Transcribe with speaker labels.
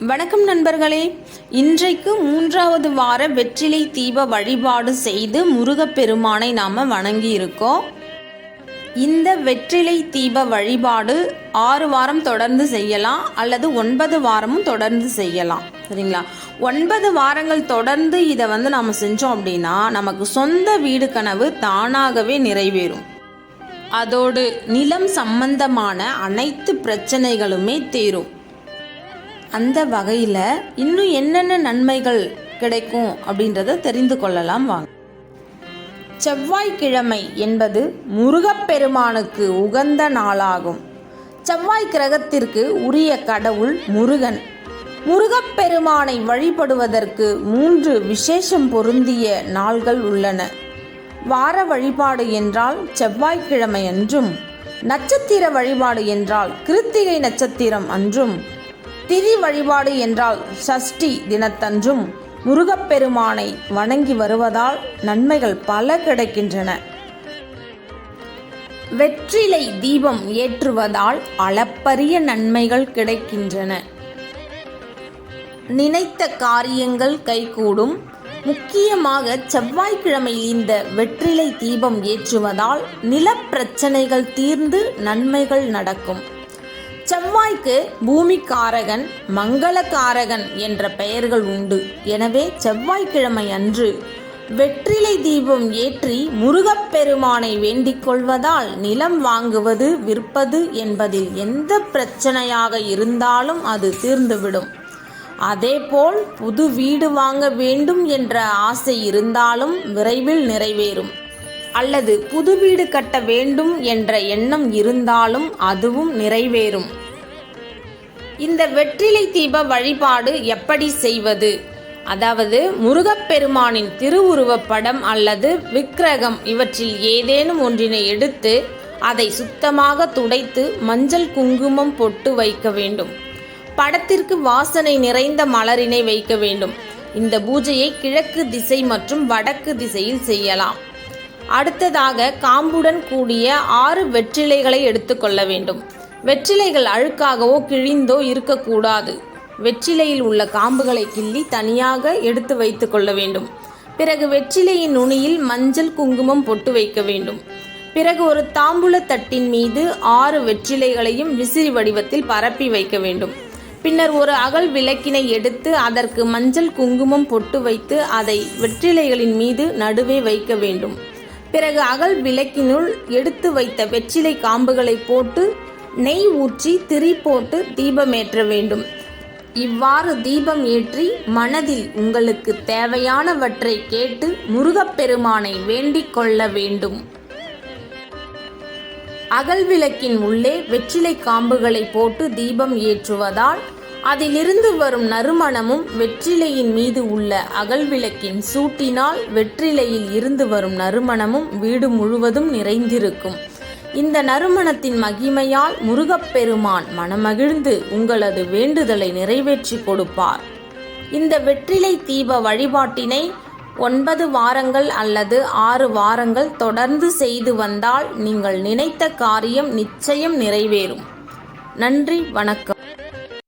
Speaker 1: வணக்கம் நண்பர்களே. இன்றைக்கு மூன்றாவது வார வெற்றிலை தீப வழிபாடு செய்து முருகப்பெருமானை நாம் வணங்கி இருக்கோம் இந்த வெற்றிலை தீப வழிபாடு ஆறு வாரம் தொடர்ந்து செய்யலாம் அல்லது ஒன்பது வாரமும் தொடர்ந்து செய்யலாம். சரிங்களா? ஒன்பது வாரங்கள் தொடர்ந்து இதை வந்து நாம் செஞ்சோம் அப்படின்னா நமக்கு சொந்த வீடு கனவு தானாகவே நிறைவேறும். அதோடு நிலம் சம்பந்தமான அனைத்து பிரச்சனைகளுமே தீரும். அந்த வகையில் இன்னும் என்னென்ன நன்மைகள் கிடைக்கும் அப்படின்றத தெரிந்து கொள்ளலாம் வாங்க. செவ்வாய்க்கிழமை என்பது முருகப்பெருமானுக்கு உகந்த நாளாகும். செவ்வாய் கிரகத்திற்கு உரிய கடவுள் முருகன். முருகப்பெருமானை வழிபடுவதற்கு மூன்று விசேஷம் பொருந்திய நாள்கள் உள்ளன. வார வழிபாடு என்றால் செவ்வாய்க்கிழமை அன்றும் நட்சத்திர வழிபாடு என்றால் கிருத்திகை நட்சத்திரம் அன்றும் திதி வழிபாடு என்றால் சஷ்டி தினத்தன்றும் முருகப்பெருமானை வணங்கி வருவதால் நன்மைகள் பல கிடைக்கின்றன. வெற்றிலை தீபம் ஏற்றுவதால் அளப்பரிய நன்மைகள் கிடைக்கின்றன. நினைத்த காரியங்கள் கைகூடும். முக்கியமாக செவ்வாய்க்கிழமை இந்த வெற்றிலை தீபம் ஏற்றுவதால் நிலப்பிரச்சனைகள் தீர்ந்து நன்மைகள் நடக்கும். செவ்வாய்க்கு பூமிக்காரகன் மங்களக்காரகன் என்ற பெயர்கள் உண்டு. எனவே செவ்வாய்க்கிழமை அன்று வெற்றிலை தீபம் ஏற்றி முருகப்பெருமானை வேண்டிக் கொள்வதால் நிலம் வாங்குவது விற்பது என்பதில் எந்த பிரச்சனையாக இருந்தாலும் அது தீர்ந்துவிடும். அதேபோல் புது வீடு வாங்க வேண்டும் என்ற ஆசை இருந்தாலும் விரைவில் நிறைவேறும். அல்லது புது வீடு கட்ட வேண்டும் என்ற எண்ணம் இருந்தாலும் அதுவும் நிறைவேறும். இந்த வெற்றிலை தீப வழிபாடு எப்படி செய்வது? அதாவது முருகப்பெருமானின் திருவுருவப் படம் அல்லது விக்கிரகம் இவற்றில் ஏதேனும் ஒன்றினை எடுத்து அதை சுத்தமாக துடைத்து மஞ்சள் குங்குமம் பொட்டு வைக்க வேண்டும். படத்திற்கு வாசனை நிறைந்த மலரினை வைக்க வேண்டும். இந்த பூஜையை கிழக்கு திசை மற்றும் வடக்கு திசையில் செய்யலாம். அடுத்ததாக காம்புடன் கூடிய ஆறு வெற்றிலைகளை எடுத்துக்கொள்ள வேண்டும். வெற்றிலைகள் அழுக்காகவோ கிழிந்தோ இருக்கக்கூடாது. வெற்றிலையில் உள்ள காம்புகளை கிள்ளி தனியாக எடுத்து வைத்து கொள்ள வேண்டும். பிறகு வெற்றிலையின் நுனியில் மஞ்சள் குங்குமம் பொட்டு வைக்க வேண்டும். பிறகு ஒரு தாம்பூல தட்டின் மீது ஆறு வெற்றிலைகளையும் விசிறி வடிவத்தில் பரப்பி வைக்க வேண்டும். பின்னர் ஒரு அகல் விளக்கினை எடுத்து அதற்கு மஞ்சள் குங்குமம் பொட்டு வைத்து அதை வெற்றிலைகளின் மீது நடுவே வைக்க வேண்டும். பிறகு அகல் விளக்கினுள் எடுத்து வைத்த வெற்றிலை காம்புகளை போட்டு நெய் ஊற்றி திரி போட்டு தீபமேற்ற வேண்டும். இவ்வாறு தீபம் ஏற்றி மனதில் உங்களுக்கு தேவையானவற்றை கேட்டு முருகப்பெருமானை வேண்டிக் கொள்ள வேண்டும். அகல் விளக்கின் உள்ளே வெற்றிலை காம்புகளை போட்டு தீபம் ஏற்றுவதால் அதிலிருந்து வரும் நறுமணமும் வெற்றிலையின் மீது உள்ள அகல் விளக்கின் சூட்டினால் வெற்றிலையில் இருந்து வரும் நறுமணமும் வீடு முழுவதும் நிறைந்திருக்கும். இந்த நறுமணத்தின் மகிமையால் முருகப்பெருமான் மனமகிழ்ந்து உங்களது வேண்டுதலை நிறைவேற்றி கொடுப்பார். இந்த வெற்றிலை தீப வழிபாட்டினை ஒன்பது வாரங்கள் அல்லது ஆறு வாரங்கள் தொடர்ந்து செய்து வந்தால் நீங்கள் நினைத்த காரியம் நிச்சயம் நிறைவேறும். நன்றி வணக்கம்.